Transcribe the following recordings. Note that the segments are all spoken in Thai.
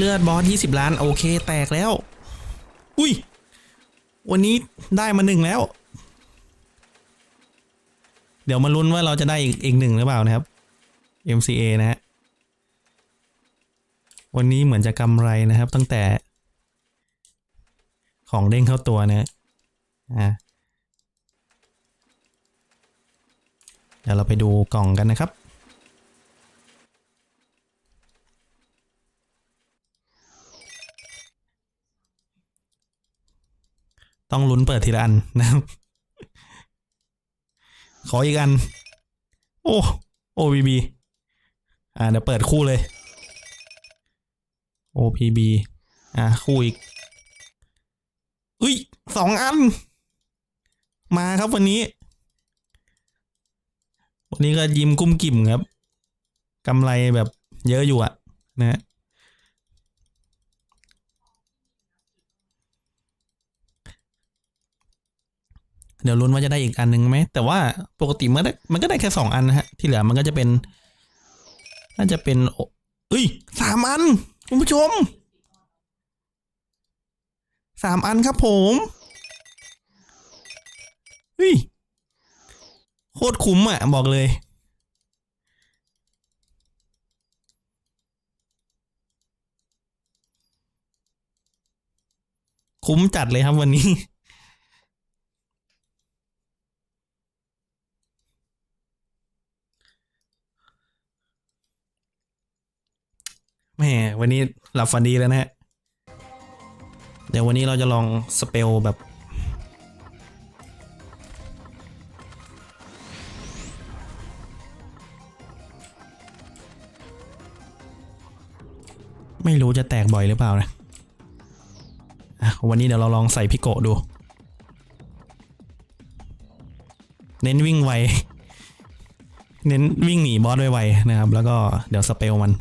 เลือดบอสยี่สิบล้านโอเคแตกแล้ว อุ้ย วันนี้ได้มาหนึ่งแล้ว เดี๋ยวมาลุ้นว่าเราจะได้อีกอีกหนึ่งหรือเปล่านะครับ MCA นะฮะ วันนี้เหมือนจะกำไรนะครับ ตั้งแต่ ของเด้งเข้าตัวนะฮะอ่าเดี๋ยวเราไปดูกล่องกันนะครับ ต้องลุ้นเปิดทีละอันนะครับ ขออีกอัน โอ้ OPB อ่าเดี๋ยวเปิดคู่เลย OPB อ่าคู่อีกอุ้ยสองอัน มาครับวันนี้ วันนี้ก็ยิ้มกุ้มกิ่มครับกำไรแบบเยอะอยู่อะนะ เดี๋ยวลุ้นว่าจะได้อีกอันหนึ่งไหม แต่ว่าปกติมันได้มันก็ได้แค่สองอันนะฮะ ที่เหลือมันก็จะเป็น น่าจะเป็นอเอ้ยสามอัน คุณผู้ชมสามอันครับผมเฮ้ยโคตรคุ้มอะ บอกเลย คุ้มจัดเลยครับวันนี้ แหมวันนี้หลับฝันดีแล้วนะฮะ เดี๋ยววันนี้เราจะลองสเปลแบบ ไม่รู้จะแตกบ่อยหรือเปล่านะอะวันนี้เดี๋ยวเราลองใส่พิโกดู เน้นวิ่งไว เน้นวิ่งหนีบอสไวๆนะครับ แล้วก็เดี๋ยวสเปลมัน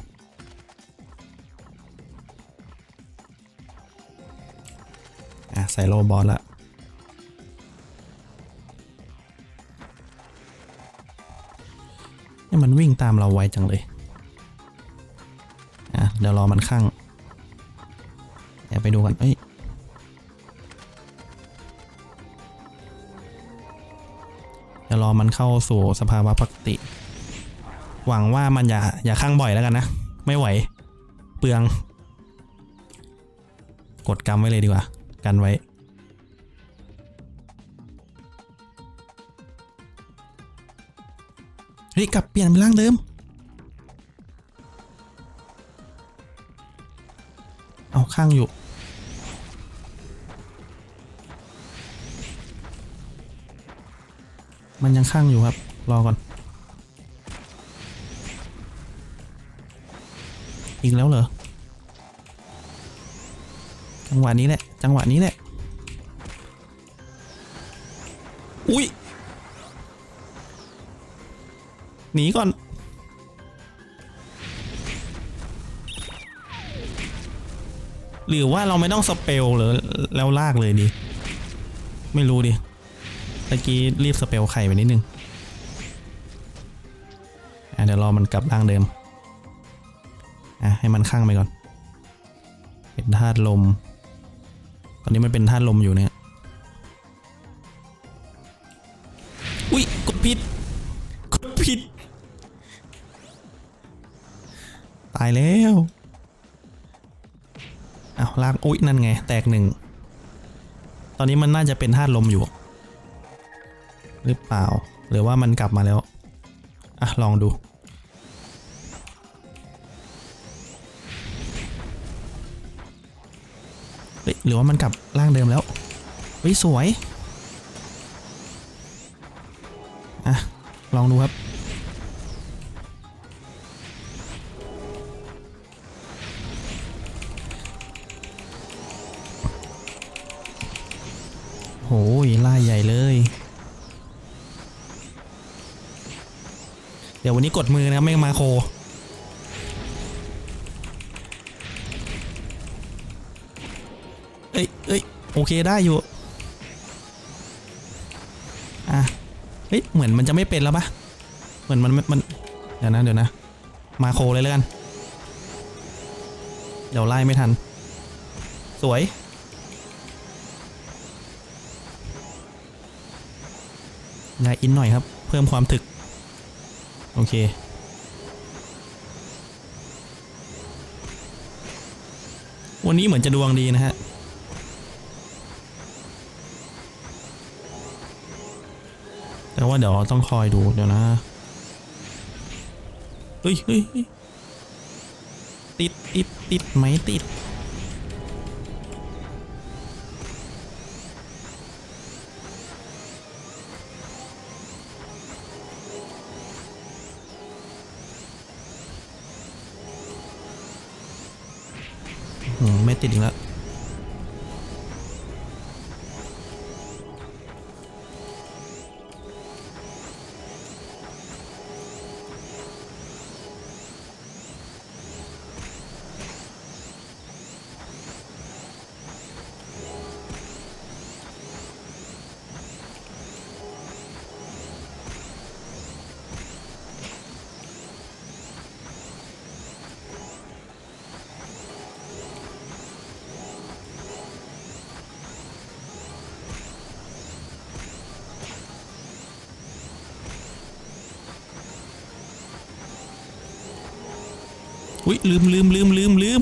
ส่โลบอสละนี่มันวิ่งตามเราไวจังเลย อะ เดี๋ยวรอมันข้างเดี๋ยวไปดูกันเอ้ยเดี๋ยวรอมันเข้าสู่สภาวะปกติ หวังว่ามันอย่าอย่าข้างบ่อยแล้วกันนะ ไม่ไหว เปลือง กดกำไว้เลยดีกว่า กันไว้ ฮ้ยกลับเปลี่ยนเป็นร่างเดิม เอาข้างอยู่ มันยังข้างอยู่ครับ รอก่อน อีกแล้วเหรอ จังหวะนี้แหละ จังหวะนี้แหละ อุ้ย หนีก่อน หรือว่าเราไม่ต้องสเปลหรือแล้วลากเลยดี ไม่รู้ดิตะกี้รีบสเปลไข่ไปนิดนึงอะเดี๋ยวรอมันกลับร่างเดิม อะให้มันข้างไปก่อน เป็นธาตุลม ตอนนี้มันเป็นธาตุลมอยู่เนี่ยอุ้ยกดผิดกดผิด ตายแล้วเอาลากอุ้ยนั่นไง แตกหนึ่ง ตอนนี้มันน่าจะเป็นธาตุลมอยู่ หรือเปล่า หรือว่ามันกลับมาแล้ว อะ ลองดู เฮ้ย หรือว่ามันกลับร่างเดิมแล้วเฮ้ยสวย อะ ลองดูครับ ยล่าใหญ่เลย เดี๋ยววันนี้กดมือนะไม่มาโค เอ้ยเอ้ยโอเคได้อยู่ อะ เฮ้ย เหมือนมันจะไม่เป็นแล้วปะเหมือนมันมัน เดี๋ยวนะ เดี๋ยวนะ มาโคเลยแล้วกัน เดี๋ยวไล่ไม่ทัน สวย ยาอินหน่อยครับ เพิ่มความถึก โอเค วันนี้เหมือนจะดวงดีนะฮะ แต่ว่าเดี๋ยวต้องคอยดูเดี๋ยวนะ เฮ้ยเฮ้ยเฮ้ยติดติดติดไหมติด อืมไอุ้ยลืมลืมลืมลืมลืม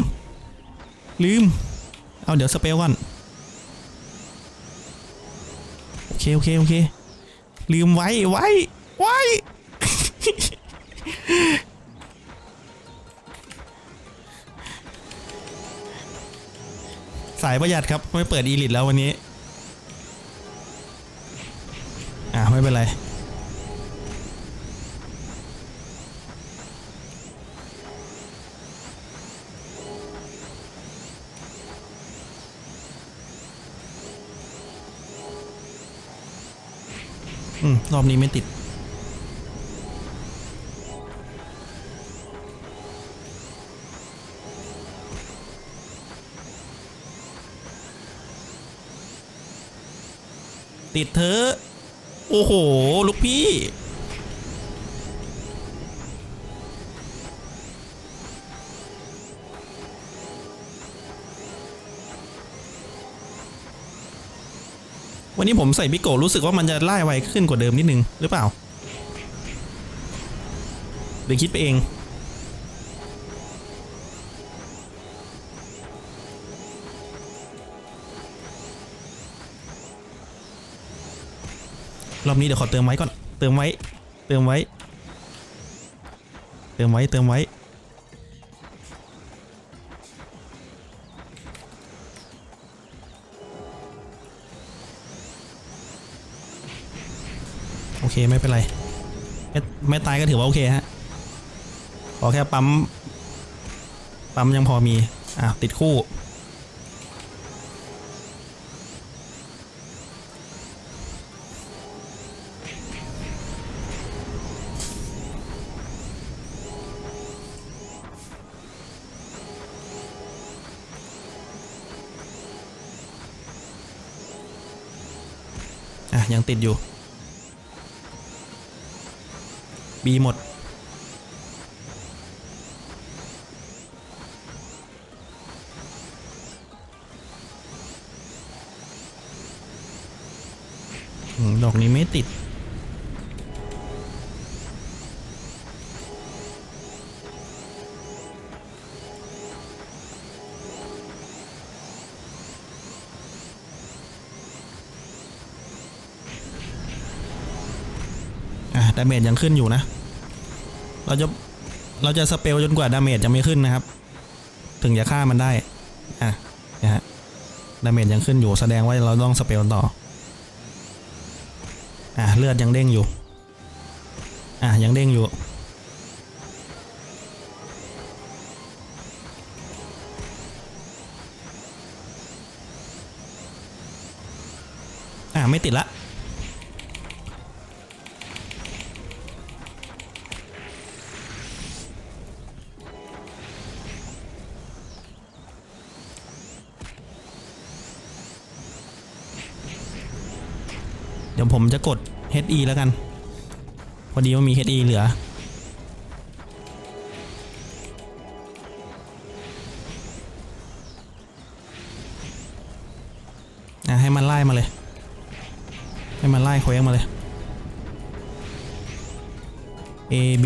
ลืม เอาเดี๋ยวสเปลก่อน โอเค โอเค โอเค ลืมไว้ ไว้ ไว้ สายประหยัดครับ ไม่เปิดอีลิตแล้ววันนี้ อ่าไม่เป็นไร อืมรอบนี้ไม่ติด ติดเธอ โอ้โห ลูกพี่ วันนี้ผมใส่บิโกรู้สึกว่ามันจะไล่ไวขึ้นกว่าเดิมนิดนึงหรือเปล่าหรือคิดไปเอง รอบนี้เดี๋ยวขอเติมไว้ก่อน เติมไว้ เติมไว้ เติมไว้ เติมไว้ อเคไม่เป็นไร ไม่ไม่ตายก็ถือว่าโอเคฮะขอแค่ปั๊ม ปั๊มยังพอมี อะ ติดคู่ อะ ยังติดอยู่ บีหมดอืมดอกนี้ไม่ติดอะดาเมจยังขึ้นอยู่นะ เราจะเราจะสเปลจนกว่าดาเมจจะไม่ขึ้นนะครับ ถึงจะฆ่ามันได้ อะนะฮะดาเมจยังขึ้นอยู่แสดงว่าเราต้องสเปลต่อ อะเลือดยังเด้งอยู่ อะยังเด้งอยู่ อะไม่ติดละ เดี๋ยวผมจะกด HE แล้วกัน พอดีว่ามี HE เหลือ ให้มันไล่มาเลย ให้มันไล่เขวงมาเลย A B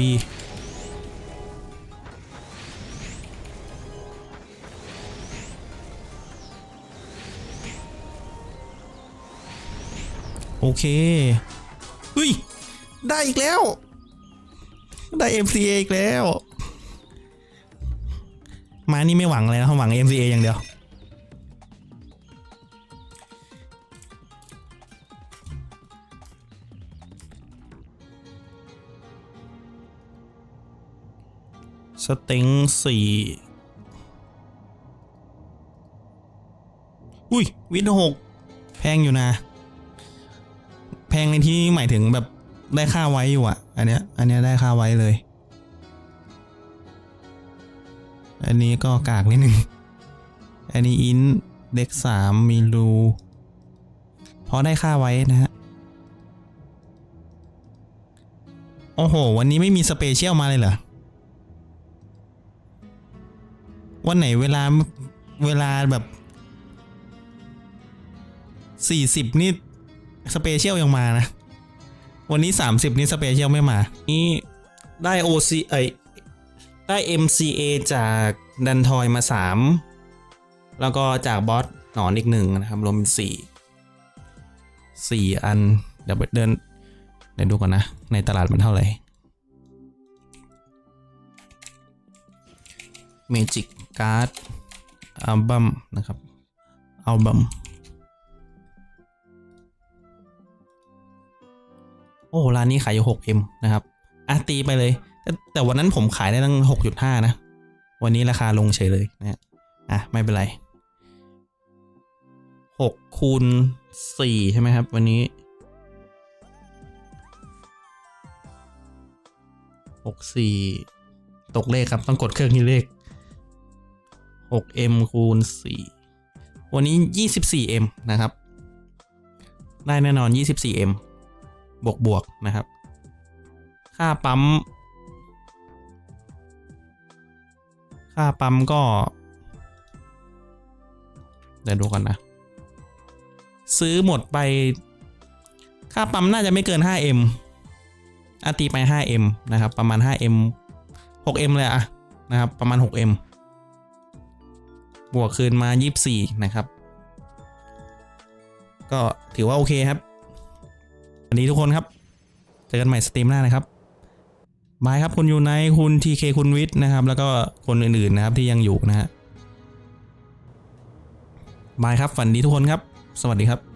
โอเคเฮ้ยได้อีกแล้ว ได้ MCA อีกแล้ว มานี่ไม่หวังเลยนะหวัง MCA อย่างเดียว สเต็งสี่อุ้ย วิทย์หกแพงอยู่นะ แพงในที่หมายถึงแบบได้ค่าไว้อยู่อะอันเนี้ยอันเนี้ยได้ค่าไว้เลย อันนี้ก็กากนิดนึง อันนี้อินเด็กสามมีรูพราะได้ค่าไว้นะฮะ โอ้โห วันนี้ไม่มีสเปเชียลมาเลยเหรอ วันไหนเวลาเวลาแบบสี่สิบนี่ สเปเชียลยังมานะ วันนี้สามสิบนี่สเปเชียลไม่มา นี่ได้ OC ไอได้ MCA จากดันทอยมาสามแล้วก็จากบอสหนอนอีกหนึ่งนะครับ รวมเป็นสี่สี่อัน เดี๋ยวไปเดินเดี๋ยวดูก่อนนะ ในตลาดมันเท่าไหร่เมจิกการ์ดอัลบั้มนะครับอัลบั้ม โอ้ร้านนี้ขายอยู่ 6M นะครับอะตีไปเลย แต่แต่วันนั้นผมขายได้ตั้ง6.5นะ วันนี้ราคาลงเฉยเลยนะอะไม่เป็นไร6คูณ4ใช่ไหมครับ วันนี้64ตกเลขครับต้องกดเครื่องคิดเลข 6m คูณ 4 วันนี้ 24m นะครับ ได้แน่นอน 24m บวกบวกนะครับ ค่าปั๊ม ค่าปั๊มก็ เดี๋ยวดูกันนะ ซื้อหมดไป ค่าปั๊มน่าจะไม่เกิน 5m อาตีไป 5m นะครับ ประมาณ 5m 6m เลยอะนะครับ ประมาณ 6m บวกคืนมา 24 นะครับ ก็ถือว่าโอเคครับ วันนี้ทุกคนครับเจอกันใหม่สตรีมหน้านะครับบายครับคุณยูไนคุณทีเคคุณวิทย์นะครับ แล้วก็คนอื่นๆนะครับที่ยังอยู่นะฮะบายครับฝันดีทุกคนครับ สวัสดีครับ